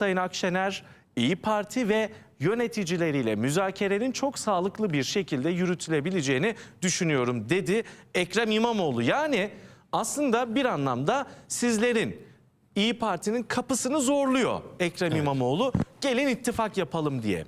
Sayın Akşener İyi Parti ve yöneticileriyle müzakerenin çok sağlıklı bir şekilde yürütülebileceğini düşünüyorum dedi Ekrem İmamoğlu. Yani aslında bir anlamda sizlerin İyi Parti'nin kapısını zorluyor Ekrem İmamoğlu. Gelin ittifak yapalım diye.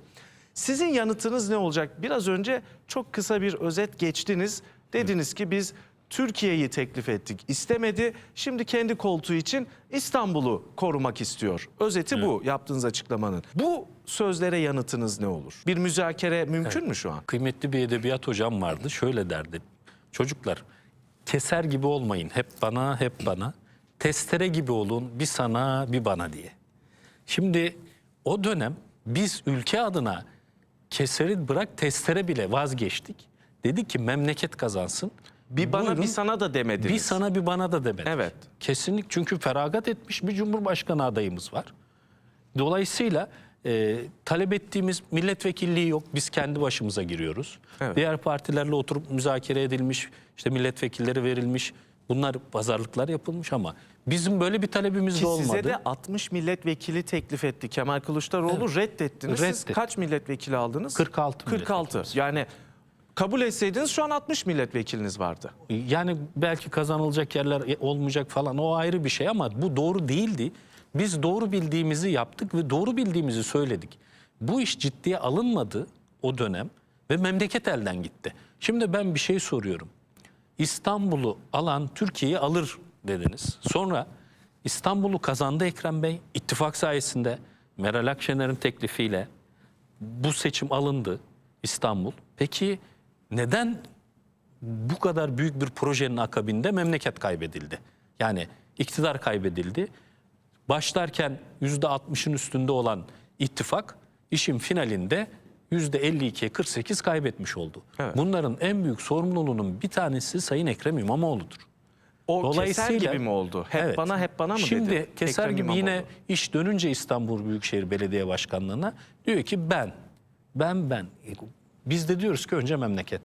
Sizin yanıtınız ne olacak? Biraz önce çok kısa bir özet geçtiniz. Dediniz ki biz Türkiye'yi teklif ettik. istemedi. Şimdi kendi koltuğu için İstanbul'u korumak istiyor. Özeti bu yaptığınız açıklamanın. Bu sözlere yanıtınız ne olur? Bir müzakere mümkün mü şu an? Kıymetli bir edebiyat hocam vardı. Şöyle derdi. Çocuklar keser gibi olmayın. Hep bana, hep bana. Testere gibi olun. Bir sana, bir bana diye. Şimdi o dönem biz ülke adına keseri bırak testere bile vazgeçtik. Dedik ki memleket kazansın. Bir bana Buyurun, bir sana da demediniz. bir sana bir bana da demedik. Evet. Kesinlik çünkü feragat etmiş bir cumhurbaşkanı adayımız var. Dolayısıyla e, talep ettiğimiz milletvekilliği yok. Biz kendi başımıza giriyoruz. Evet. Diğer partilerle oturup müzakere edilmiş, işte milletvekilleri verilmiş. Bunlar pazarlıklar yapılmış ama bizim böyle bir talebimiz Ki de olmadı. size de 60 milletvekili teklif etti. Kemal Kılıçdaroğlu reddettiniz. Siz Reddetti. kaç milletvekili aldınız? 46 46. Yani kabul etseydiniz şu an 60 milletvekiliniz vardı. Yani belki kazanılacak yerler olmayacak falan o ayrı bir şey ama bu doğru değildi. Biz doğru bildiğimizi yaptık ve doğru bildiğimizi söyledik. Bu iş ciddiye alınmadı o dönem ve memleket elden gitti. Şimdi ben bir şey soruyorum. İstanbul'u alan Türkiye'yi alır dediniz. Sonra İstanbul'u kazandı Ekrem Bey. İttifak sayesinde Meral Akşener'in teklifiyle bu seçim alındı İstanbul. Peki neden bu kadar büyük bir projenin akabinde memleket kaybedildi? Yani iktidar kaybedildi. Başlarken %60'ın üstünde olan ittifak işin finalinde %52'ye 48 kaybetmiş oldu. Evet. Bunların en büyük sorumluluğunun bir tanesi Sayın Ekrem İmamoğlu'dur. O keser Dolayısıyla gibi mi oldu? Hep Evet. bana hep bana mı Şimdi dedi? keser Ekrem gibi yine İmamoğlu? iş dönünce İstanbul Büyükşehir Belediye Başkanlığı'na diyor ki ben, ben, ben. Biz de diyoruz ki önce memleket.